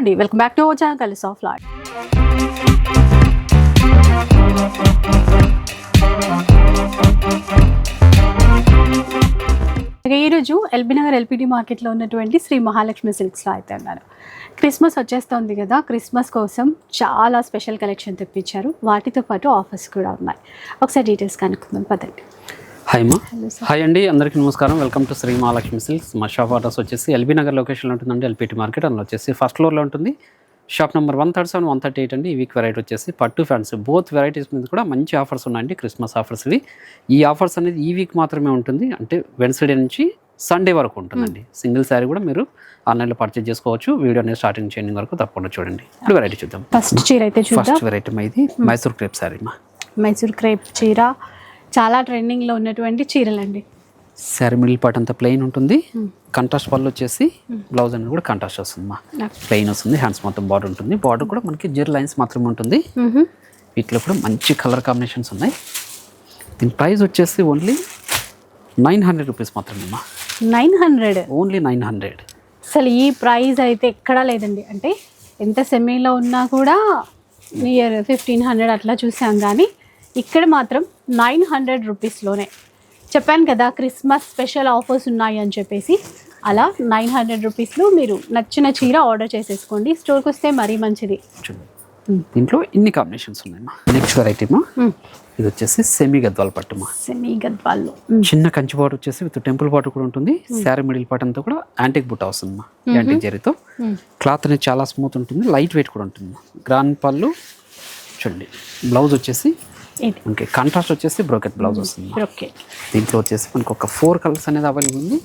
అండి welcome back to our కలిసి ఆఫ్ లాడ్ ఇక ఈరోజు ఎల్బీ నగర్ ఎల్పిడి మార్కెట్లో ఉన్నటువంటి శ్రీ మహాలక్ష్మి సిల్క్స్లో అయితే ఉన్నారు క్రిస్మస్ వచ్చేస్తుంది కదా క్రిస్మస్ కోసం చాలా స్పెషల్ కలెక్షన్ తెప్పించారు. వాటితో పాటు ఆఫర్స్ కూడా ఉన్నాయి. ఒకసారి డీటెయిల్స్ కనుక్కుందాం పదండి. హాయ్ మా హలో సార్ హాయ్ అండి అందరికీ నమస్కారం. Welcome to Shri Mahalakshmi silks మా షాప్ అడ్రస్ వచ్చేసి ఎల్బీ నగర్ లొకేషన్లో ఉంటుందండి. ఎల్పిటి మార్కెట్ అందులో వచ్చేసి ఫస్ట్ ఫ్లోర్లో ఉంటుంది. Shop number one thirty seven one thirty eight అండి. ఈ వీక్ వెరైటీ వచ్చేసి పట్టు ఫ్యాన్స్ బోత్ వెరైటీస్ మీద కూడా మంచి ఆఫర్స్ ఉన్నాయండి. క్రిస్మస్ ఆఫర్స్ ఇవి. ఈ ఆఫర్స్ అనేది ఈ వీక్ మాత్రమే ఉంటుంది. అంటే వెన్స్డే నుంచి సండే వరకు ఉంటుందండి. సింగిల్ శారీ కూడా మీరు ఆన్లైన్లో పర్చేజ్ చేసుకోవచ్చు. వీడియో అనేది స్టార్టింగ్ చేయడం వరకు తప్పకుండా చూడండి. ఇప్పుడు వెరైటీ చూద్దాం. ఫస్ట్ చీర అయితే ఫస్ట్ వెరైటీ ఇది మైసూర్ క్రేప్ శారీ మా మైసూర్ క్రేప్ చీర. చాలా ట్రెండింగ్లో ఉన్నటువంటి చీరలండి. శారీ మిడిల్ పార్ట్ అంతా ప్లెయిన్ ఉంటుంది. కంట్రాస్ట్ పళ్ళు వచ్చేసి బ్లౌజ్ అనేది కూడా కంట్రాస్ట్ వస్తుంది మా ప్లెయిన్ వస్తుంది హ్యాండ్స్ మొత్తం బార్డర్ ఉంటుంది. బార్డర్ కూడా మనకి జెర్ లైన్స్ మాత్రమే ఉంటుంది. మ్హూ. వీటిలో కూడా మంచి కలర్ కాంబినేషన్స్ ఉన్నాయి. దీని ప్రైస్ వచ్చేసి ఓన్లీ నైన్ హండ్రెడ్ రూపీస్ మాత్రమే మా nine hundred only nine hundred అసలు ఈ ప్రైస్ అయితే ఎక్కడా లేదండి. అంటే ఎంత సెమీలో ఉన్నా కూడా నియర్ ఫిఫ్టీన్ హండ్రెడ్ అట్లా చూసాం కానీ ఇక్కడ మాత్రం నైన్ హండ్రెడ్ రూపీస్లోనే. చెప్పాను కదా క్రిస్మస్ స్పెషల్ ఆఫర్స్ ఉన్నాయి అని చెప్పేసి. అలా నైన్ హండ్రెడ్ రూపీస్లో మీరు నచ్చిన చీర ఆర్డర్ చేసేసుకోండి. స్టోర్కి వస్తే మరీ మంచిది. దీంట్లో ఇన్ని కాంబినేషన్స్ ఉన్నాయి మా. నెక్స్ట్ వెరైటీ మా. ఇది వచ్చేసి సెమీ గద్వాల పట్టు మా. సెమీ గద్వాళ్ళు చిన్న కంచి బాటర్ వచ్చేసి విత్ టెంపుల్ బాటర్ కూడా ఉంటుంది. శారీ మిడిల్ పార్ట్ అంతా కూడా యాంటిక్ బుట్ట వస్తుంది మా. యాంటిక్ జరీతో క్లాత్ అనేది చాలా స్మూత్ ఉంటుంది. లైట్ వెయిట్ కూడా ఉంటుంది గ్రాండ్ పళ్ళు చూడండి. బ్లౌజ్ వచ్చేసి మనకి కాంట్రాస్ట్ వచ్చేసి బ్రోకెట్ బ్లౌజ్ వస్తుంది. ఓకే దీంట్లో వచ్చేసి మనకు ఒక ఫోర్ కలర్స్ అనేది అవైలబుల్ ఉంది.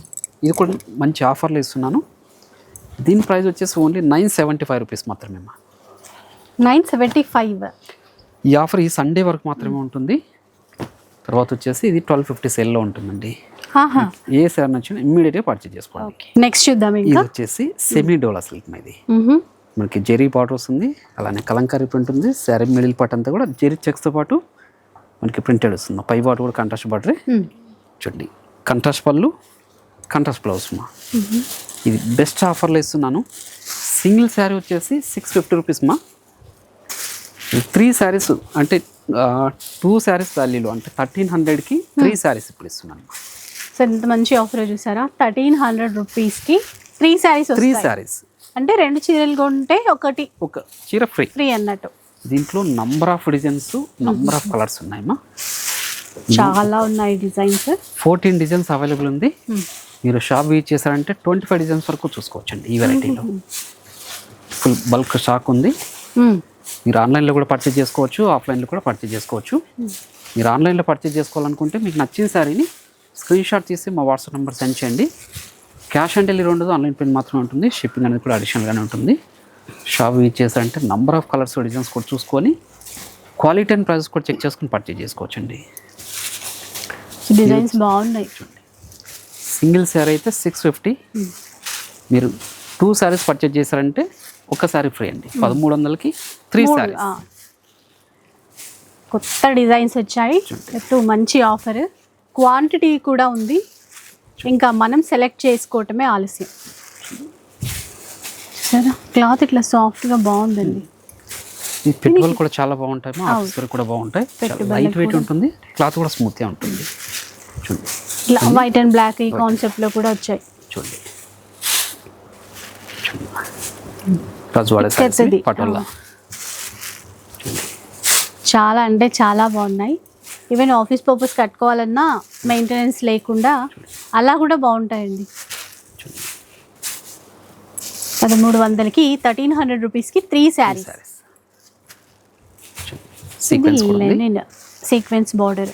ఇది కూడా మంచి ఆఫర్లో ఇస్తున్నాను. దీని ప్రైస్ వచ్చేసి only nine seventy five rupees మాత్రమే నైన్ సెవెంటీ ఫైవ్ ఈ ఆఫర్ ఈ సండే వరకు మాత్రమే ఉంటుంది. తర్వాత వచ్చేసి ఇది ట్వెల్వ్ ఫిఫ్టీ సేల్లో ఉంటుందండి. ఏ సార్ నచ్చిన ఇమ్మీడియట్గా పర్చేజ్ చేసుకోండి. ఓకే నెక్స్ట్ చూద్దాం ఇది వచ్చేసి సెమీ డోలా సిల్క్ ఇది. మనకి జెరీ పాట్ వస్తుంది అలానే కలంకారీ ప్రింట్ ఉంది శారీ మిడిల్ పార్ట్ అంతా కూడా జెరీ చెక్స్తో పాటు మనకి ప్రింటెడ్ వస్తుంది పై పాటు కూడా కంట్రాస్ట్ బార్డరే మ్. చూడండి. కంట్రాస్ట్ పళ్ళు కంట్రాస్ట్ బ్లౌజ్ మా. ఇది బెస్ట్ ఆఫర్లో ఇస్తున్నాను. సింగిల్ శారీ వచ్చేసి సిక్స్ ఫిఫ్టీ రూపీస్ మా. త్రీ శారీస్ అంటే టూ శారీస్ వాల్యూలో అంటే థర్టీన్ హండ్రెడ్కి త్రీ శారీస్ ఇప్పుడు ఇస్తున్నాను సో ఇంత మంచి ఆఫర్ చూసారా? థర్టీన్ హండ్రెడ్ రూపీస్కి త్రీ శారీస్ త్రీ శారీస్. అంటే రెండు చీరలు కొంటే ఒకటి ఒక చీర ఫ్రీ ఫ్రీ అన్నట్టు. దీంట్లో number of designs number of colours ఉన్నాయమ్మా. చాలా ఉన్నాయి డిజైన్స్ ఫోర్టీన్ డిజైన్స్ అవైలబుల్ ఉంది. మీరు షాప్ విజిట్ చేశారంటే ట్వంటీ ఫైవ్ డిజైన్స్ వరకు చూసుకోవచ్చండి ఈ వెరైటీలో ఫుల్ బల్క్ స్టాక్ ఉంది. మీరు ఆన్లైన్లో కూడా పర్చేజ్ చేసుకోవచ్చు ఆఫ్లైన్లో కూడా పర్చేజ్ చేసుకోవచ్చు. మీరు ఆన్లైన్లో పర్చేజ్ చేసుకోవాలనుకుంటే మీకు నచ్చిన శారీని స్క్రీన్ షాట్ తీసి మా వాట్సాప్ నెంబర్ సెండ్ చేయండి. క్యాష్ ఆన్ డెలివరీ ఉండదు ఆన్లైన్ పేమెంట్ మాత్రమే ఉంటుంది. షిప్పింగ్ అనేది కూడా అడిషనల్గానే ఉంటుంది. షాప్ విజిట్ చేశారంటే నంబర్ ఆఫ్ కలర్స్ డిజైన్స్ కూడా చూసుకొని క్వాలిటీ అండ్ ప్రైస్ కూడా చెక్ చేసుకొని పర్చేజ్ చేసుకోవచ్చండి. డిజైన్స్ బాగున్నాయి. సింగిల్ శారీ అయితే సిక్స్ ఫిఫ్టీ మీరు టూ శారీస్ పర్చేజ్ చేశారంటే ఒక శారీ ఫ్రీ అండి. పదమూడు వందలకి త్రీ శారీస్ ఆ. కొత్త డిజైన్స్ వచ్చాయి. ఎత్తు మంచి ఆఫర్ క్వాంటిటీ కూడా ఉంది. ఇంకా మనం సెలెక్ట్ చేసుకోవటమే ఆలస్యం. సరే క్లాత్ ఇట్లా సాఫ్ట్గా బాగుందండి. ఈ పెట్టుబడులు కూడా చాలా బాగుంటాయి మా ఆఫీస్ కూడా బాగుంటాయి. లైట్ వెయిట్ ఉంటుంది క్లాత్ కూడా స్మూత్గా ఉంటుంది. చూడండి. వైట్ అండ్ బ్లాక్ ఈ కాన్సెప్ట్లో కూడా వచ్చాయి. చూడండి. రజవాడే పెద్దది. పటోలా. చాలా అంటే చాలా బాగున్నాయి. ఈవెన్ ఆఫీస్ పర్పస్ కట్టుకోవాలన్నా మెయింటెనెన్స్ లేకుండా అలా కూడా బాగుంటాయండి. పదమూడు వందలకి థర్టీన్ హండ్రెడ్ రూపీస్కి త్రీ శారీస్ సీక్వెన్స్ బార్డర్.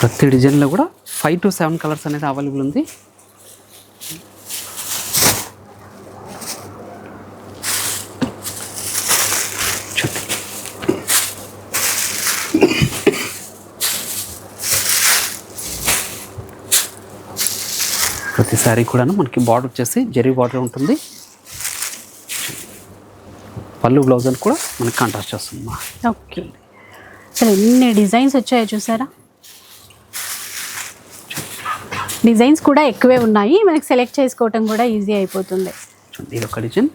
ప్రతి డిజైన్లో కూడా ఫైవ్ టు సెవెన్ కలర్స్ అనేది అవైలబుల్ ఉంది. సారీ కూడాను మనకి బార్డర్ వచ్చేసి జరీ బార్డర్ ఉంటుంది. పళ్ళు బ్లౌజ్ అని కూడా మనకి కాంట్రాస్ట్ వస్తుంది ఓకే. అసలు ఎన్ని డిజైన్స్ వచ్చాయో చూసారా? డిజైన్స్ కూడా ఎక్కువే ఉన్నాయి. మనకి సెలెక్ట్ చేసుకోవటం కూడా ఈజీ అయిపోతుంది. ఇది ఒక డిజైన్.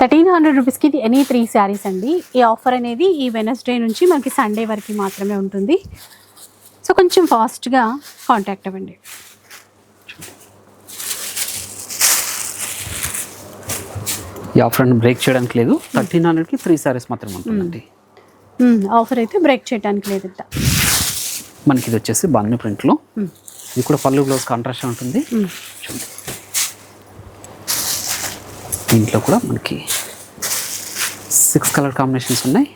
థర్టీన్ హండ్రెడ్ రూపీస్కి ఇది ఎనీ త్రీ శారీస్ అండి. ఈ ఆఫర్ అనేది ఈ వెనస్డే నుంచి మనకి సండే వరకు మాత్రమే ఉంటుంది. సో కొంచెం ఫాస్ట్గా కాంటాక్ట్ అవ్వండి. ఈ ఆఫర్ బ్రేక్ చేయడానికి లేదు. థర్టీన్ హండ్రెడ్కి త్రీ సారీస్ మాత్రమే ఉంటుందండి. ఆఫర్ అయితే బ్రేక్ చేయడానికి లేదంట మనకి ఇది వచ్చేసి బాంధి ప్రింట్లో. ఇది కూడా పళ్ళు బ్లౌజ్ కాంట్రాస్ట్ ఉంటుంది. చూడండి. దీంట్లో కూడా మనకి సిక్స్ కలర్ కాంబినేషన్స్ ఉన్నాయి.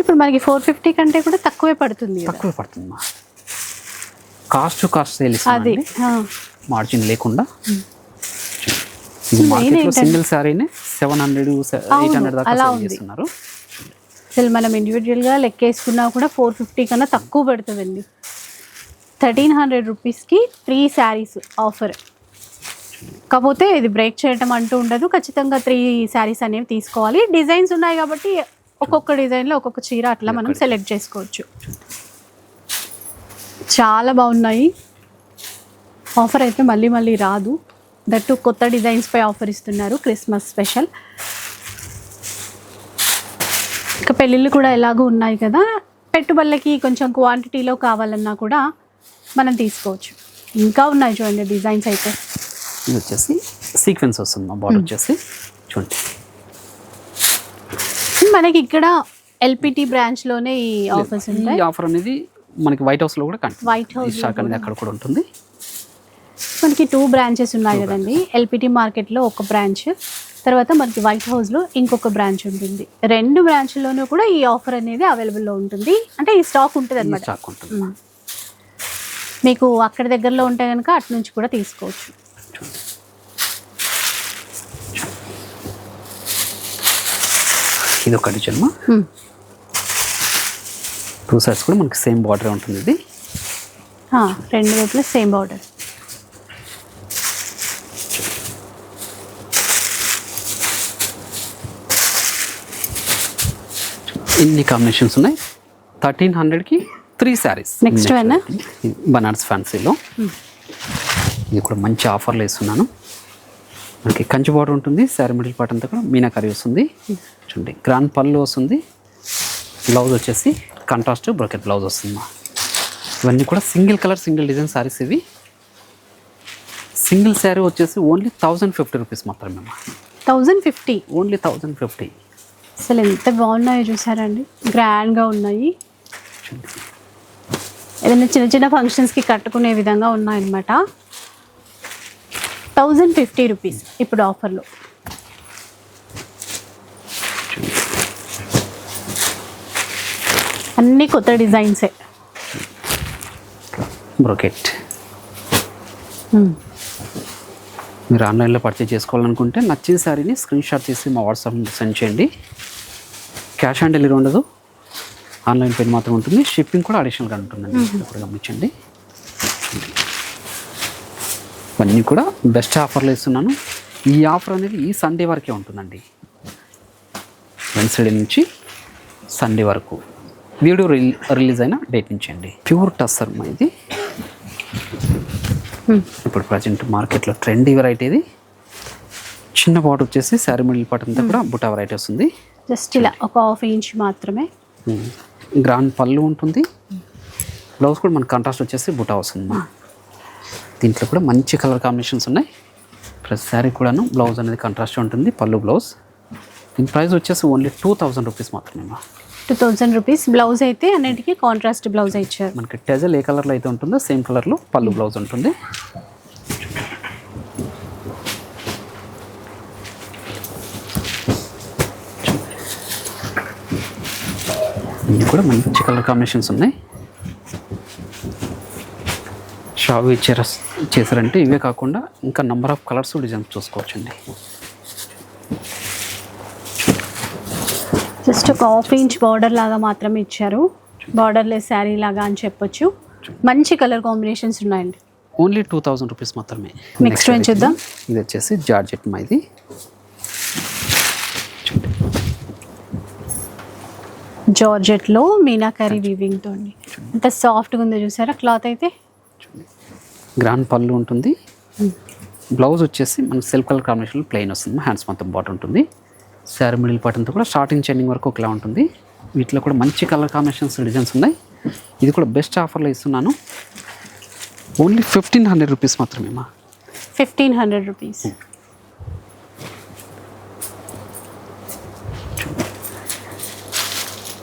ఇప్పుడు మనకి ఫోర్ ఫిఫ్టీ కంటే కూడా తక్కువే పడుతుంది. తక్కువ పడుతుంది మా కాస్ట్ కాస్ట్ సేల్ అది మార్జిన్ లేకుండా. ఇది మార్కెట్లో సింగిల్ శారీనే సెవెన్ హండ్రెడ్ ఎయిట్ హండ్రెడ్ దాకా సేల్. చేస్తున్నారు. అసలు మనం ఇండివిజువల్గా లెక్కేసుకున్నా కూడా ఫోర్ ఫిఫ్టీ కన్నా తక్కువ పడుతుందండి. థర్టీన్ హండ్రెడ్ రూపీస్కి త్రీ శారీస్ ఆఫర్ కాకపోతే ఇది బ్రేక్ చేయటం అంటూ ఉండదు. ఖచ్చితంగా త్రీ శారీస్ అనేవి తీసుకోవాలి. డిజైన్స్ ఉన్నాయి కాబట్టి ఒక్కొక్క డిజైన్లో ఒక్కొక్క చీర అట్లా మనం సెలెక్ట్ చేసుకోవచ్చు. చాలా బాగున్నాయి. ఆఫర్ అయితే మళ్ళీ మళ్ళీ రాదు. దట్టు కొత్త డిజైన్స్పై ఆఫర్ ఇస్తున్నారు క్రిస్మస్ స్పెషల్. ఇంకా పెళ్ళిళ్ళు కూడా ఎలాగో ఉన్నాయి కదా పెట్టుబడులకి కొంచెం క్వాంటిటీలో కావాలన్నా కూడా మనం తీసుకోవచ్చు. ఇంకా ఉన్నాయి చూడండి డిజైన్స్ అయితే. ఇది వచ్చేసి సీక్వెన్స్ వస్తుంది మా బార్డర్ వచ్చేసి. చూడండి. మనకి ఇక్కడ ఎల్పిటి బ్రాంచ్లోనే ఈ ఆఫర్స్ ఈ ఉంటాయి. ఆఫర్ అనేది మనకి వైట్ హౌస్లో కూడా వైట్ ఈ హౌస్ స్టాక్ అనేది అక్కడ కూడా ఉంటుంది. మనకి టూ బ్రాంచెస్ ఉన్నాయి కదండి. ఎల్పిటి మార్కెట్లో ఒక బ్రాంచ్ తర్వాత మనకి వైట్ హౌస్లో ఇంకొక బ్రాంచ్ ఉంటుంది. రెండు బ్రాంచ్లోనూ కూడా ఈ ఆఫర్ అనేది అవైలబుల్లో ఉంటుంది. అంటే ఈ స్టాక్ ఉంటుంది అనమాట స్టాక్ ఉంటుంది. మీకు అక్కడ దగ్గరలో ఉంటే కనుక అటు నుంచి కూడా తీసుకోవచ్చు. ఇది ఒక డిజైన్ Hmm. టూ సైడ్స్ కూడా మనకి సేమ్ బార్డర్ ఉంటుంది ఇది. ఆ, రెండు వైపులా సేమ్ బార్డర్ ఇన్ని కాంబినేషన్స్ ఉన్నాయి. థర్టీన్ హండ్రెడ్కి త్రీ శారీస్ one? బనారస్ ఫ్యాన్సీలో ఇది కూడా మంచి ఆఫర్లు ఇస్తున్నాను మనకి కంచి బార్డర్ ఉంటుంది శారీ మిడిల్ పార్ట్ అంతా కూడా మీనాకరీ వస్తుంది. చూడండి గ్రాండ్ పళ్ళు వస్తుంది. బ్లౌజ్ వచ్చేసి కంట్రాస్ట్ బ్రొకెట్ బ్లౌజ్ వస్తుంది. ఇవన్నీ కూడా single colour single design saris ఇవి. సింగిల్ శారీ వచ్చేసి ఓన్లీ థౌజండ్ ఫిఫ్టీ రూపీస్ మాత్రమే అమ్మా. Thousand fifty only thousand fifty అసలు ఎంత బాగున్నాయో చూసారండి? గ్రాండ్గా ఉన్నాయి. ఏదైనా చిన్న చిన్న ఫంక్షన్స్కి కట్టుకునే విధంగా ఉన్నాయన్నమాట. థౌజండ్ ఫిఫ్టీ రూపీస్ ఇప్పుడు ఆఫర్లో అన్నీ కొత్త డిజైన్సే. బ్రొకెట్. మీరు ఆన్లైన్లో పర్చేజ్ చేసుకోవాలనుకుంటే నచ్చిన శారీని స్క్రీన్ షాట్ తీసి మా వాట్సాప్ సెండ్ చేయండి. క్యాష్ ఆన్ డెలివరీ ఉండదు. ఆన్లైన్ పేమెంట్ మాత్రం ఉంటుంది. షిప్పింగ్ కూడా అడిషనల్గా ఉంటుందండి. ఇప్పుడు గమనించండి. ఇవన్నీ కూడా బెస్ట్ ఆఫర్లు ఇస్తున్నాను. ఈ ఆఫర్ అనేది ఈ సండే వరకే ఉంటుందండి. వెన్స్డే నుంచి సండే వరకు. వీడియో రిలీ రిలీజ్ అయిన డేట్ నుంచి అండి. ప్యూర్ టస్సర్ మా ఇది ఇప్పుడు ప్రజెంట్ మార్కెట్లో ట్రెండీ వెరైటీ ఇది చిన్న బాట్ వచ్చేసి శారీ మిడిల్ పాట్ అంతా కూడా బుటా వెరైటీ వస్తుంది. జస్ట్ ఇలా ఒక హాఫ్ ఇంచ్ మాత్రమే. గ్రాండ్ పళ్ళు ఉంటుంది. బ్లౌజ్ కూడా మన కాంట్రాస్ట్ వచ్చేసి బుటా వస్తుంది మా. దీంట్లో కూడా మంచి కలర్ కాంబినేషన్స్ ఉన్నాయి. ప్రతి శారీ కూడాను బ్లౌజ్ అనేది కాంట్రాస్ట్ ఉంటుంది పళ్ళు బ్లౌజ్. దీని ప్రైస్ వచ్చేసి ఓన్లీ టూ థౌజండ్ రూపీస్ మాత్రమే. టూ థౌజండ్ రూపీస్ బ్లౌజ్ అయితే అన్నిటికీ కాంట్రాస్ట్ బ్లౌజ్ ఇచ్చారు. మనకి టెజల్ ఏ కలర్లో అయితే ఉంటుందో సేమ్ కలర్లో పళ్ళు బ్లౌజ్ ఉంటుంది. ఇవి కూడా మంచి కలర్ కాంబినేషన్స్ ఉన్నాయి. షాప్ ఇచ్చారు చేశారంటే ఇవే కాకుండా ఇంకా నంబర్ ఆఫ్ కలర్స్ డిజైన్స్ చూసుకోవచ్చండి. జస్ట్ ఒక హాఫ్ ఇంచ్ బార్డర్ లాగా మాత్రమే ఇచ్చారు. బార్డర్లెస్ శారీ లాగా అని చెప్పొచ్చు. మంచి కలర్ కాంబినేషన్స్ ఉన్నాయండి. ఓన్లీ టూ థౌజండ్ రూపీస్ మాత్రమే. Next one చూద్దాం. ఇది వచ్చేసి జార్జెట్ మా ఇది జార్జెట్లో మీనాకరీ వీవింగ్తో అండి ఎంత సాఫ్ట్గా ఉందో చూసారా? క్లాత్ అయితే? గ్రాండ్ పళ్ళు ఉంటుంది. బ్లౌజ్ వచ్చేసి మనకి సెల్ఫ్ కలర్ కాంబినేషన్లో ప్లెయిన్ వస్తుంది. హ్యాండ్స్ మొత్తం బాటం ఉంటుంది. శారీ మిడిల్ పార్ట్ అంతా కూడా స్టార్టింగ్ చెండింగ్ వరకు ఒకలా ఉంటుంది. వీటిలో కూడా మంచి కలర్ కాంబినేషన్స్ డిజైన్స్ ఉన్నాయి. ఇది కూడా బెస్ట్ ఆఫర్లో ఇస్తున్నాను. ఓన్లీ ఫిఫ్టీన్ హండ్రెడ్ రూపీస్ మాత్రమే మా ఫిఫ్టీన్ హండ్రెడ్ రూపీస్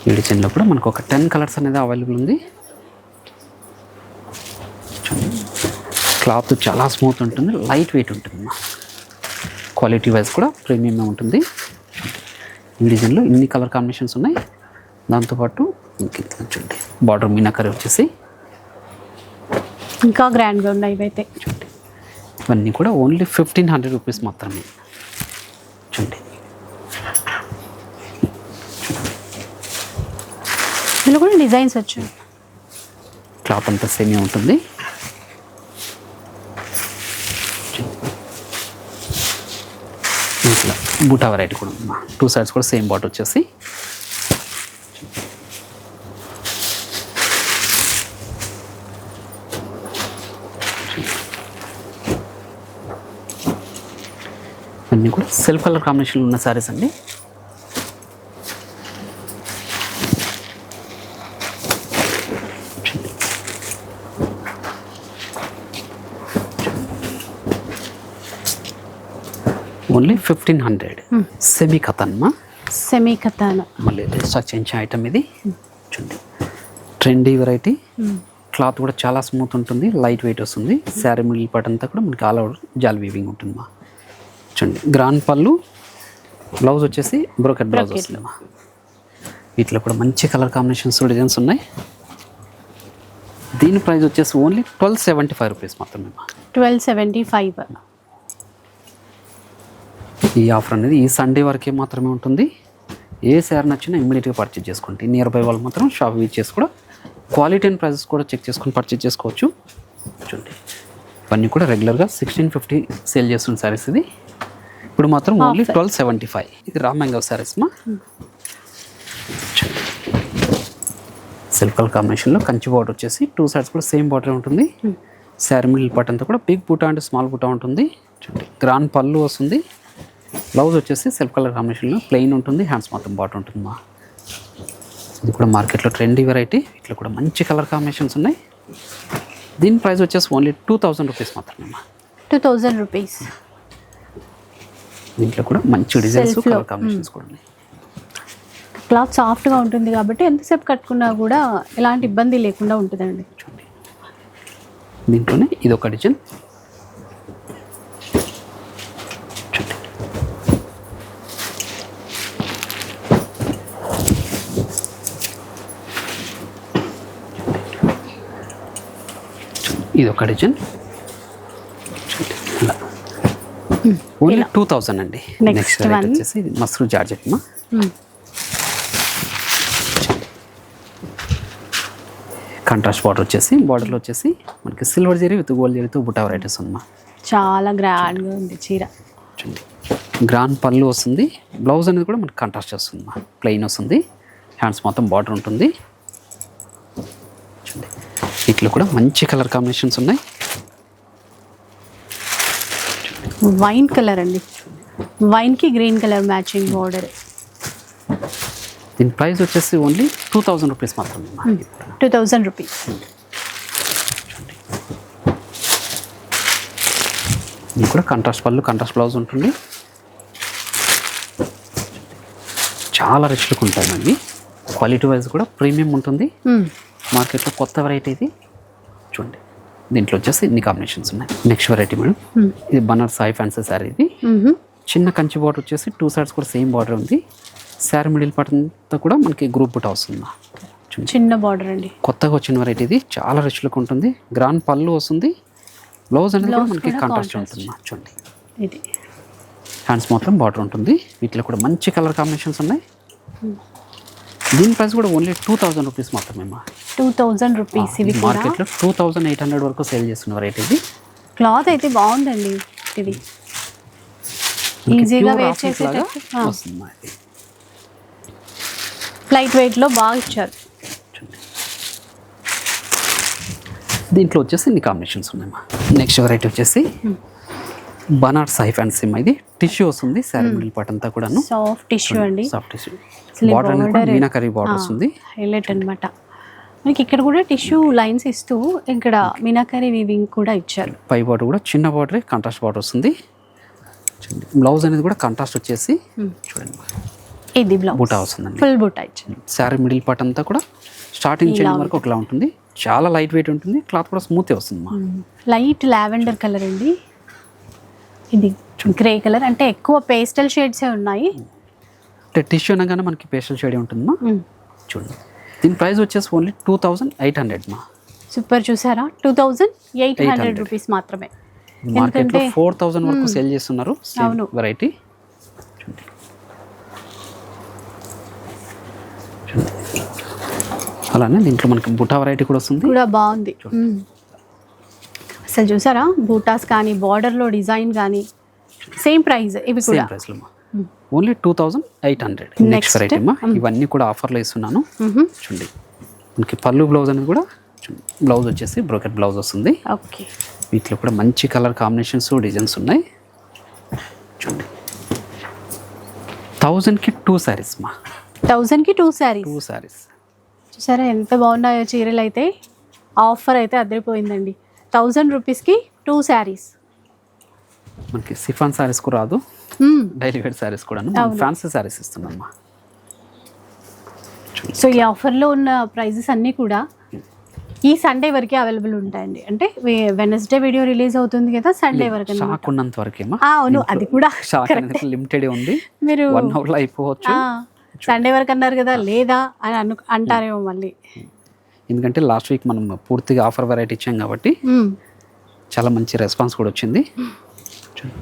ఈ డిజైన్లో కూడా మనకు ఒక టెన్ కలర్స్ అనేది అవైలబుల్ ఉంది. క్లాత్ చాలా స్మూత్ ఉంటుంది లైట్ వెయిట్ ఉంటుంది. క్వాలిటీ వైజ్ కూడా ప్రీమియం ఉంటుంది. ఈ డిజైన్లో ఇన్ని కలర్ కాంబినేషన్స్ ఉన్నాయి. దాంతోపాటు ఇంక చూడండి బార్డర్ మీనాకరీ వచ్చేసి. ఇంకా గ్రాండ్గా ఉన్నాయి ఇవైతే. చూడండి. ఇవన్నీ కూడా ఓన్లీ ఫిఫ్టీన్ హండ్రెడ్ రూపీస్ మాత్రమే. చూడండి. ఇందులో కూడా డిజైన్స్ వచ్చాయి. క్లాత్ అంతా సేమే ఉంటుంది. ఇట్లా బూటా వెరైటీ కూడా ఉంది టూ సైడ్స్ కూడా సేమ్ బాట్ వచ్చేసి. అన్నీ కూడా సెల్ఫ్ కలర్ కాంబినేషన్లో ఉన్న సారీస్ అండి. ఓన్లీ ఫిఫ్టీన్ హండ్రెడ్ సెమీ కథన్మా సెమీ కథాన మళ్ళీ రీస్టాక్ చేయించే ఐటమ్ ఇది. చూడండి. ట్రెండీ వెరైటీ క్లాత్ కూడా చాలా స్మూత్ ఉంటుంది. లైట్ వెయిట్ వస్తుంది. శారీ మిడిల్ పార్ట్ అంతా కూడా మనకి ఆల్ ఓవర్ జాల్ వీవింగ్ ఉంటుంది మా. చూడండి. గ్రాండ్ పళ్ళు బ్లౌజ్ వచ్చేసి బ్రోకెట్ బ్లౌజ్. వస్తుంది మా. వీటిలో కూడా మంచి కలర్ కాంబినేషన్స్ డిజైన్స్ ఉన్నాయి. దీని ప్రైస్ వచ్చేసి only twelve seventy five rupees మాత్రమే మా. ట్వెల్వ్ సెవెంటీ ఫైవ్ ఈ ఆఫర్ అనేది ఈ సండే వరకే మాత్రమే ఉంటుంది. ఏ శారీ నచ్చినా ఇమ్మీడియట్గా పర్చేజ్ చేసుకోండి. నియర్ బై వాళ్ళు మాత్రం షాప్ విజిట్ చేసి కూడా క్వాలిటీ అండ్ ప్రైసెస్ కూడా చెక్ చేసుకొని పర్చేజ్ చేసుకోవచ్చు. చూడండి. ఇవన్నీ కూడా రెగ్యులర్గా సిక్స్టీన్ ఫిఫ్టీ సేల్ చేస్తున్న శారీస్ ఇది. ఇప్పుడు మాత్రం ఓన్లీ. ట్వెల్వ్ సెవెంటీ ఫైవ్ ఇది రా మ్యాంగో శారీస్ మా. సిల్క్ కలర్ కాంబినేషన్లో కంచి బార్డర్ వచ్చేసి టూ సైడ్స్ కూడా సేమ్ బార్డర్ ఉంటుంది. శారీ మిడిల్ పార్ట్ అంతా కూడా బిగ్ బూటా అంటే స్మాల్ బూటా ఉంటుంది. చూడండి. గ్రాండ్ పళ్ళు వస్తుంది. బ్లౌజ్ వచ్చేసి సెల్ఫ్ కలర్ కాంబినేషన్లో ప్లెయిన్ ఉంటుంది హ్యాండ్స్ మొత్తం బాట్ ఉంటుంది మా ఇది కూడా మార్కెట్లో ట్రెండీ వెరైటీ ఇట్లా కూడా మంచి కలర్ కాంబినేషన్స్ ఉన్నాయి. దీని ప్రైస్ వచ్చేసి ఓన్లీ టూ థౌజండ్ రూపీస్ మాత్రమే టూ థౌజండ్ రూపీస్ దీంట్లో కూడా మంచి డిజైన్స్ కలర్ కాంబినేషన్స్ కూడా ఉన్నాయి. క్లాత్ సాఫ్ట్గా ఉంటుంది కాబట్టి ఎంతసేపు కట్టుకున్నా కూడా ఎలాంటి ఇబ్బంది లేకుండా ఉంటుందండి. దీంట్లోనే ఇది ఒక డిజైన్. ఇది ఒక డిజైన్. ఇలా. ఓన్లీ టూ థౌజండ్ అండి. నెక్స్ట్. వచ్చేసి మస్రూ జార్జెట్ మా. కాంట్రాస్ట్ బార్డర్ వచ్చేసి బార్డర్లో వచ్చేసి మనకి సిల్వర్ జరీ విత్ గోల్డ్ జరీతో బుటా వెరైటీస్ ఉందమ్మా చాలా గ్రాండ్గా ఉంది చీర. చూడండి. గ్రాండ్ పళ్ళు వస్తుంది. బ్లౌజ్ అనేది కూడా మనకి కాంట్రాస్ట్ వస్తుంది ప్లెయిన్ వస్తుంది. హ్యాండ్స్ మొత్తం బార్డర్ ఉంటుంది. వీటిలో కూడా మంచి కలర్ కాంబినేషన్స్ ఉన్నాయి. వైన్ కలర్ అండి. వైన్కి గ్రీన్ కలర్ మ్యాచింగ్ బార్డర్ దీని ప్రైస్ వచ్చేసి ఓన్లీ టూ థౌజండ్ రూపీస్ మాత్రమే. అమ్మా. Two thousand rupees. ఇది కూడా కాంట్రాస్ట్ పళ్ళు కాంట్రాస్ట్ బ్లౌజ్ ఉంటుంది. చాలా రిచ్ లుక్ ఉంటాయండి. క్వాలిటీ వైజ్ కూడా ప్రీమియం ఉంటుంది. మార్కెట్లో కొత్త వెరైటీ ఇది. చూడండి. దీంట్లో వచ్చేసి ఇన్ని కాంబినేషన్స్ ఉన్నాయి. నెక్స్ట్ వెరైటీ మేడం ఇది బనార్ సాయి ఫ్యాన్సీ శారీ ఇది. చిన్న కంచి బార్డర్ వచ్చేసి టూ సైడ్స్ కూడా సేమ్ బార్డర్ ఉంది. శారీ మిడిల్ పార్ట్ అంతా కూడా మనకి గ్రూప్ బుట్ వస్తుంది చిన్న బార్డర్ అండి. కొత్తగా వచ్చిన వెరైటీ ఇది. చాలా రిచ్ లుక్ ఉంటుంది. గ్రాండ్ పళ్ళు వస్తుంది. బ్లౌజ్ అనేది మనకి కాంట్రాస్ట్. ఉంటుంది? చూడండి. ఇది. హ్యాండ్స్ మాత్రం బార్డర్ ఉంటుంది. వీటిలో కూడా మంచి కలర్ కాంబినేషన్స్ ఉన్నాయి. దీని ప్రైస్ కూడా ఓన్లీ టూ థౌజండ్ రూపీస్ మాత్రమే టూ థౌజండ్ రూపీస్ ఇవి కూడా? మార్కెట్లో టూ థౌజండ్ ఎయిట్ హండ్రెడ్ వరకు సేల్ చేస్తున్న వెరైటీ ఇది. క్లాత్ అయితే బాగుందండి ఇది ఈజీగా వేర్ ఇది. లైట్ వెయిట్లో బాగా ఇచ్చారు. దీంట్లో వచ్చేసి ఇన్ని కాంబినేషన్స్ ఉన్నాయమ్మా. నెక్స్ట్ వెరైటీ వచ్చేసి బనార్స్ హై ఫ్యాన్సీ ఇది. టిష్యూ వస్తుంది శారీ మిడిల్ పార్ట్ అంతా కూడాను. సాఫ్ట్ టిష్యూ అండి. సాఫ్ట్ టిష్యూ బార్డర్ అనేది మీనాకరీ బార్డర్ వస్తుంది. హైలైట్ అనమాట మనకి ఇక్కడ కూడా టిష్యూ లైన్స్ ఇస్తూ ఇక్కడ మీనాకరీ వీవింగ్ కూడా ఇచ్చారు. పై బార్డర్ కూడా చిన్న బార్డర్ కాంట్రాస్ట్ బార్డర్ వస్తుంది. బ్లౌజ్ అనేది కూడా కాంట్రాస్ట్ వచ్చేసి చూడండి. ఇది బ్లౌజ్ బూటా వస్తుందండి. ఫుల్ బుటా ఇచ్చారు. శారీ మిడిల్ పార్ట్ అంతా కూడా స్టార్టింగ్ చేయడం వరకు ఒకలా ఉంటుంది. చాలా లైట్ వెయిట్ ఉంటుంది. క్లాత్ కూడా స్మూత్ వస్తుంది మా లైట్ లావెండర్ కలర్ అండి. ఇది గ్రే కలర్ అంటే ఎక్కువ పేస్టల్ షేడ్సే ఉన్నాయి. అంటే టిష్యూ అనగానే మనకి పేస్టల్ షేడ్ ఉంటుంది మా మ్మ్. చూడండి. దీని ప్రైస్ వచ్చేసి only two thousand eight hundred మా. సూపర్ చూసారా? Two thousand eight hundred rupees మాత్రమే. మార్కెట్లో ఫోర్ థౌజండ్ వరకు సేల్ చేస్తున్నారు. అవును. వెరైటీ అలానే దీంట్లో మనకి బుటా వెరైటీ కూడా వస్తుంది. కూడా బాగుంది. అసలు చూసారా? బూటాస్ కానీ బార్డర్లో డిజైన్ కానీ సేమ్ ప్రైస్ ఇవి కూడా. Only two thousand eight hundred next variety అమ్మా ఇవన్నీ కూడా ఆఫర్లో ఇస్తున్నాను. మ్హూ. చూడండి. మనకి పళ్ళు బ్లౌజ్ అనేది కూడా బ్లౌజ్ వచ్చేసి బ్రోకెట్ బ్లౌజ్ వస్తుంది. ఓకే వీటిలో కూడా మంచి కలర్ కాంబినేషన్స్ డిజైన్స్ ఉన్నాయి. చూడండి. థౌజండ్కి టూ శారీస్ మా. థౌజండ్కి టూ శారీస్ టూ శారీస్ చూసారా ఎంత బాగున్నాయో చీరలు అయితే. ఆఫర్ అయితే అదిరిపోయిందండి. థౌజండ్ రూపీస్కి టూ శారీస్ మనకి సిఫాన్ శారీస్ కూడా రాదు. డైలీ వేర్ శారీస్ కూడా ఫ్యాన్సీ శారీస్ ఇస్తున్నామ్మా సో ఈ ఆఫర్లో ఉన్న ప్రైజెస్ అన్నీ కూడా ఈ సండే వరకే అవైలబుల్ ఉంటాయండి. అంటే వెనస్డే వీడియో రిలీజ్ అవుతుంది కదా సండే వరకు. షాక్ ఉన్నంత వరకేమా అవును అది కూడా షాక్ లిమిటెడ్ ఉంది. మీరు వన్ అవర్లో అయిపోవచ్చు. సండే వరకు అన్నారు కదా లేదా అని అను అంటారేమో మళ్ళీ. ఎందుకంటే లాస్ట్ వీక్ మనం పూర్తిగా ఆఫర్ వెరైటీ ఇచ్చాం కాబట్టి మ్మ్. చాలా మంచి రెస్పాన్స్ కూడా వచ్చింది. చూడండి.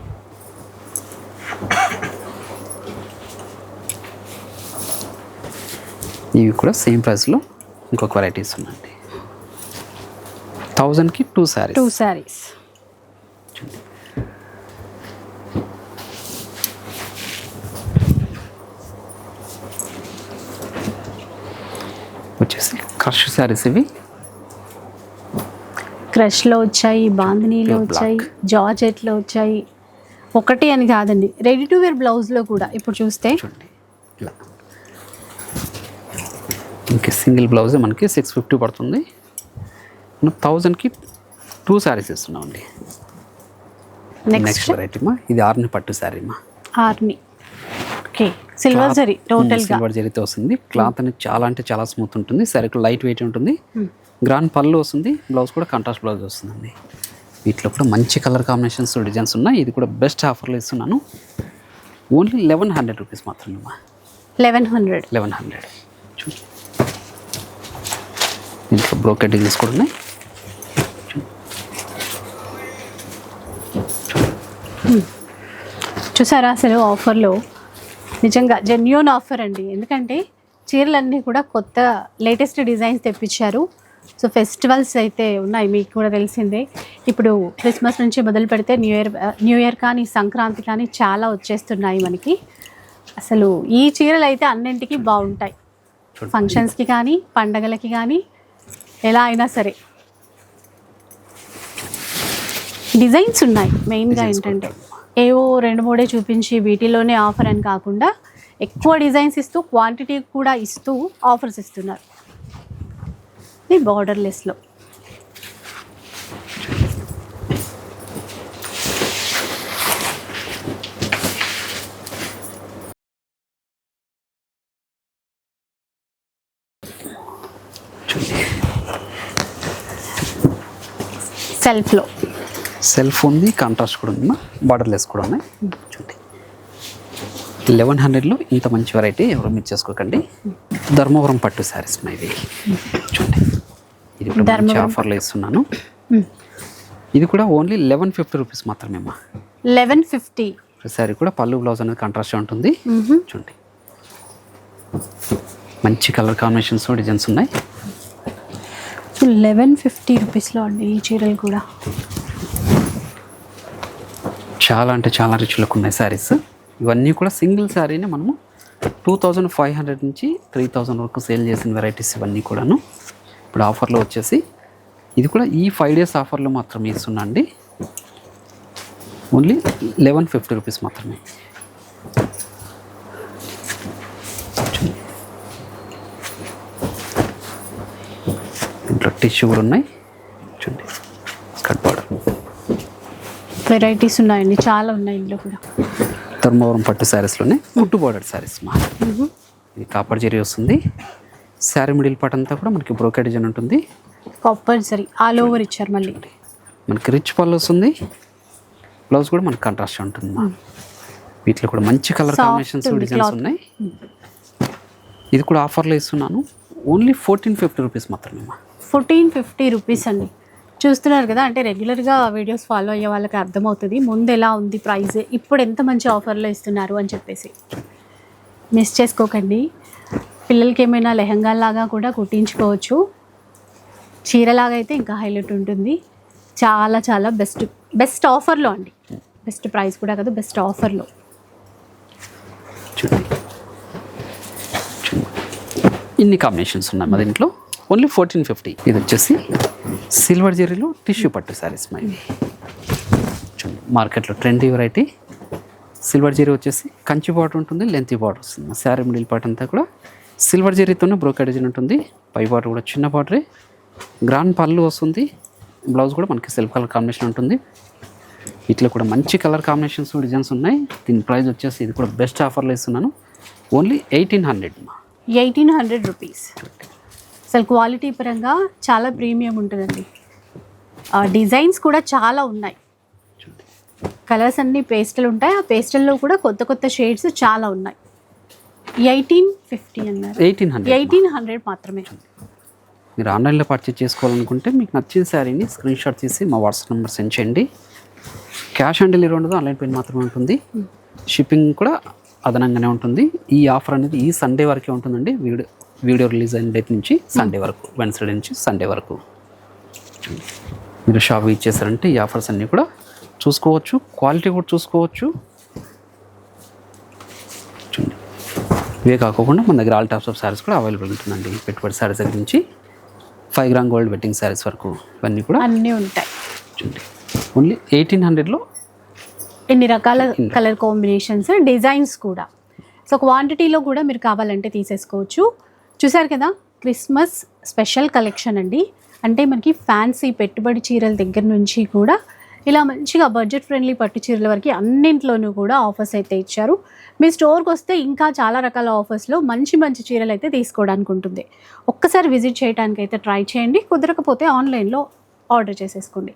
ఇవి కూడా సేమ్ ప్రైస్లో ఇంకొక వెరైటీస్ ఉన్నాయండి. థౌజండ్కి టూ శారీస్ టూ శారీస్ వచ్చేసి క్రష్ శారీస్ ఇవి. క్రష్లో వచ్చాయి బాందినీలో వచ్చాయి జార్జెట్లో వచ్చాయి. ఒకటి అని కాదండి. రెడీ టు వేర్ బ్లౌజ్లో కూడా ఇప్పుడు చూస్తే. ఇలా. ఇంకే సింగిల్ బ్లౌజ్ మనకి సిక్స్ ఫిఫ్టీ పడుతుంది. మనం థౌజండ్కి టూ శారీస్ ఇస్తున్నామండి నెక్స్ట్ నెక్స్ట్ వెరైటీ మా. ఇది ఆర్ని పట్టు శారీ మా. ఆర్ని ఓకే సిల్వర్ జరీ టోటల్గా సిల్వర్ జరీతో వస్తుంది. క్లాత్ అనేది చాలా అంటే చాలా స్మూత్ ఉంటుంది. సరుకు లైట్ వెయిట్ ఉంటుంది. గ్రాండ్ పళ్ళు వస్తుంది. బ్లౌజ్ కూడా కాంట్రాస్ట్ బ్లౌజ్ వస్తుందండి. వీటిలో కూడా మంచి కలర్ కాంబినేషన్స్ డిజైన్స్ ఉన్నాయి. ఇది కూడా బెస్ట్ ఆఫర్లో ఇస్తున్నాను. ఓన్లీ లెవెన్ హండ్రెడ్ రూపీస్ మాత్రమే మా లెవెన్ హండ్రెడ్. Eleven hundred. దీంట్లో బ్రోకెట్ డిజైన్స్ కూడా ఉన్నాయి. చూసారా అసలు ఆఫర్లో? నిజంగా జెన్యున్ ఆఫర్ అండి. ఎందుకంటే చీరలన్నీ కూడా కొత్త లేటెస్ట్ డిజైన్స్ తెప్పించారు. సో ఫెస్టివల్స్ అయితే ఉన్నాయి మీకు కూడా తెలిసిందే. ఇప్పుడు క్రిస్మస్ నుంచి మొదలు పెడితే న్యూ ఇయర్ న్యూ ఇయర్ కానీ సంక్రాంతి కానీ చాలా వచ్చేస్తున్నాయి మనకి. అసలు ఈ చీరలు అయితే అన్నింటికి బాగుంటాయి. ఫంక్షన్స్కి కానీ పండగలకి కానీ ఎలా అయినా సరే. డిజైన్స్ ఉన్నాయి మెయిన్గా ఏంటంటే. ఏవో రెండు మూడే చూపించి వీటిలోనే ఆఫర్ అని కాకుండా ఎక్కువ డిజైన్స్ ఇస్తూ క్వాంటిటీ కూడా ఇస్తూ ఆఫర్స్ ఇస్తున్నారు. ఇది బార్డర్లెస్లో సెల్ఫ్లో సెల్ఫ్ ఉంది కాంట్రాస్ట్ కూడా ఉంది బార్డర్లెస్ కూడా ఉన్నాయి. చూడండి. లెవెన్ హండ్రెడ్లో ఇంత మంచి వెరైటీ ఎవరు మిస్ చేసుకోకండి. ధర్మవరం పట్టు శారీస్ మా ఇవి. చూడండి. ఇది కూడా మంచి ఆఫర్లో ఇస్తున్నాను ఇది కూడా ఓన్లీ లెవెన్ ఫిఫ్టీ రూపీస్ మాత్రమే అమ్మా లెవెన్ ఫిఫ్టీ. శారీ కూడా పళ్ళు బ్లౌజ్ అనేది కాంట్రాస్ట్ ఉంటుంది. చూడండి. మంచి కలర్ కాంబినేషన్స్ డిజైన్స్ ఉన్నాయి. లెవెన్ ఫిఫ్టీ రూపీస్లో అండి ఈ చీరలు కూడా. చాలా అంటే చాలా రిచ్ లుక్ ఉన్నాయి శారీస్ ఇవన్నీ కూడా సింగిల్ శారీని మనము టూ థౌజండ్ ఫైవ్ హండ్రెడ్ నుంచి త్రీ థౌజండ్ వరకు సేల్ చేసిన వెరైటీస్ ఇవన్నీ కూడాను. ఇప్పుడు ఆఫర్లో వచ్చేసి ఇది కూడా ఈ ఫైవ్ డేస్ ఆఫర్లో మాత్రమే ఇస్తున్నా అండి ఓన్లీ లెవెన్ ఫిఫ్టీ రూపీస్ మాత్రమే. ఇంట్లో టిష్యూ కూడా ఉన్నాయి. చూడండి స్కట్ బార్డర్ వెరైటీస్ ఉన్నాయండి చాలా ఉన్నాయి ఇందులో కూడా. ధర్మవరం పట్టు శారీస్లోనే పుట్టు బార్డర్ శారీస్ మా ఇది కాపర్ జరీ వస్తుంది. శారీ మిడిల్ పార్ట్ అంతా కూడా మనకి బ్రోకెట్ డిజైన్ ఉంటుంది. కాపర్ సరీ ఆల్ ఓవర్ ఇచ్చారు మళ్ళీ. మనకి రిచ్ పళ్ళు వస్తుంది. బ్లౌజ్ కూడా మనకి కాంట్రాస్ట్ ఉంటుంది మా వీటిలో కూడా మంచి కలర్ కాంబినేషన్స్ డిజైన్స్. ఉన్నాయి. ఇది కూడా ఆఫర్లో ఇస్తున్నాను. ఓన్లీ ఫోర్టీన్ ఫిఫ్టీ రూపీస్ మాత్రమే మా ఫోర్టీన్ ఫిఫ్టీ రూపీస్ అండి. చూస్తున్నారు కదా అంటే రెగ్యులర్గా వీడియోస్ ఫాలో అయ్యే వాళ్ళకి అర్థమవుతుంది. ముందు ఎలా ఉంది ప్రైస్ ఇప్పుడు ఎంత మంచి ఆఫర్లో ఇస్తున్నారు అని చెప్పేసి. మిస్ చేసుకోకండి. పిల్లలకి ఏమైనా లెహంగాలాగా కూడా కుట్టించుకోవచ్చు. చీరలాగా అయితే ఇంకా హైలైట్ ఉంటుంది. చాలా చాలా బెస్ట్ బెస్ట్ ఆఫర్లో అండి. బెస్ట్ ప్రైస్ కూడా కాదు బెస్ట్ ఆఫర్లో. ఇన్ని కాంబినేషన్స్ ఉన్నాయి మా దీంట్లో. Only fourteen fifty. ఇది వచ్చేసి సిల్వర్ జెరీలో టిష్యూ పట్టు శారీస్ మా ఇవి. చూడండి మార్కెట్లో ట్రెండీ వెరైటీ. సిల్వర్ జెరీ వచ్చేసి కంచి బార్డర్ ఉంటుంది లెంత్ బార్డర్ వస్తుంది. శారీ మిడిల్ పార్ట్ అంతా కూడా సిల్వర్ జెరీతోనే బ్రోకెడ్ డిజైన్ ఉంటుంది. పై బార్డర్ కూడా చిన్న బార్డరే గ్రాండ్ పళ్ళు వస్తుంది. బ్లౌజ్ కూడా మనకి సెల్ఫ్ కలర్ కాంబినేషన్ ఉంటుంది. వీటిలో కూడా మంచి కలర్ కాంబినేషన్స్ డిజైన్స్ ఉన్నాయి. దీని ప్రైస్ వచ్చేసి ఇది కూడా బెస్ట్ ఆఫర్లో ఇస్తున్నాను. ఓన్లీ ఎయిటీన్ హండ్రెడ్ మా. ఎయిటీన్ హండ్రెడ్ రూపీస్ అసలు క్వాలిటీ పరంగా చాలా ప్రీమియం ఉంటుందండి. ఆ, డిజైన్స్ కూడా చాలా ఉన్నాయి. కలర్స్ అన్ని పేస్టల్ ఉంటాయి. ఆ పేస్టల్లో కూడా కొత్త కొత్త షేడ్స్ చాలా ఉన్నాయి. ఎయిటీన్ ఫిఫ్టీ అన్నారు. ఎయిటీన్ హండ్రెడ్ ఎయిటీన్ హండ్రెడ్ మాత్రమే. మీరు ఆన్లైన్లో పర్చేస్ చేసుకోవాలనుకుంటే మీకు నచ్చిన శారీని స్క్రీన్ షాట్ తీసి మా వాట్సాప్ నెంబర్ సెండ్ చేయండి. క్యాష్ ఆన్ డెలివరీ ఉండదు ఆన్లైన్ పేమెంట్ మాత్రమే ఉంటుంది. షిప్పింగ్ కూడా అదనంగానే ఉంటుంది. ఈ ఆఫర్ అనేది ఈ సండే వరకే ఉంటుందండి. వీడియో వీడియో రిలీజ్ అయిన డేట్ నుంచి సండే వరకు వెన్స్డే నుంచి సండే వరకు. మీరు షాప్ ఇచ్చేసారంటే ఈ ఆఫర్స్ అన్నీ కూడా చూసుకోవచ్చు. క్వాలిటీ కూడా చూసుకోవచ్చు. చూడండి. ఇవే కాకుండా మన దగ్గర ఆల్ టైప్స్ ఆఫ్ శారీస్ కూడా అవైలబుల్ ఉంటుందండి. పెట్టుబడి శారీస్ దగ్గర నుంచి five gram gold wedding saris వరకు ఇవన్నీ కూడా అన్నీ ఉంటాయి. చూడండి. ఓన్లీ ఎయిటీన్ హండ్రెడ్లో ఎన్ని రకాల కలర్ కాంబినేషన్స్ డిజైన్స్ కూడా. సో క్వాంటిటీలో కూడా మీరు కావాలంటే తీసేసుకోవచ్చు. చూసారు కదా క్రిస్మస్ స్పెషల్ కలెక్షన్ అండి. అంటే మనకి ఫ్యాన్సీ పెట్టుబడి చీరల దగ్గర నుంచి కూడా ఇలా మంచిగా బడ్జెట్ ఫ్రెండ్లీ పట్టు చీరల వరకు అన్నింట్లోనూ కూడా ఆఫర్స్ అయితే ఇచ్చారు. మీ స్టోర్కి వస్తే ఇంకా చాలా రకాల ఆఫర్స్లో మంచి మంచి చీరలు అయితే తీసుకోవడానికి ఉంటుంది. ఒక్కసారి విజిట్ చేయడానికి అయితే ట్రై చేయండి. కుదరకపోతే ఆన్లైన్లో ఆర్డర్ చేసేసుకోండి.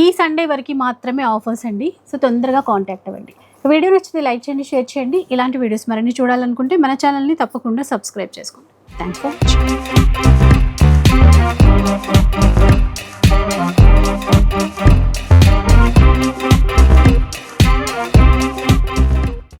ఈ సండే వరకు మాత్రమే ఆఫర్స్ అండి. సో తొందరగా కాంటాక్ట్ అవ్వండి. వీడియో నచ్చింది లైక్ చేయండి షేర్ చేయండి. ఇలాంటి వీడియోస్ మరిన్ని చూడాలనుకుంటే మన ఛానల్ని తప్పకుండా సబ్స్క్రైబ్ చేసుకోండి. Thanks for watching Thank you.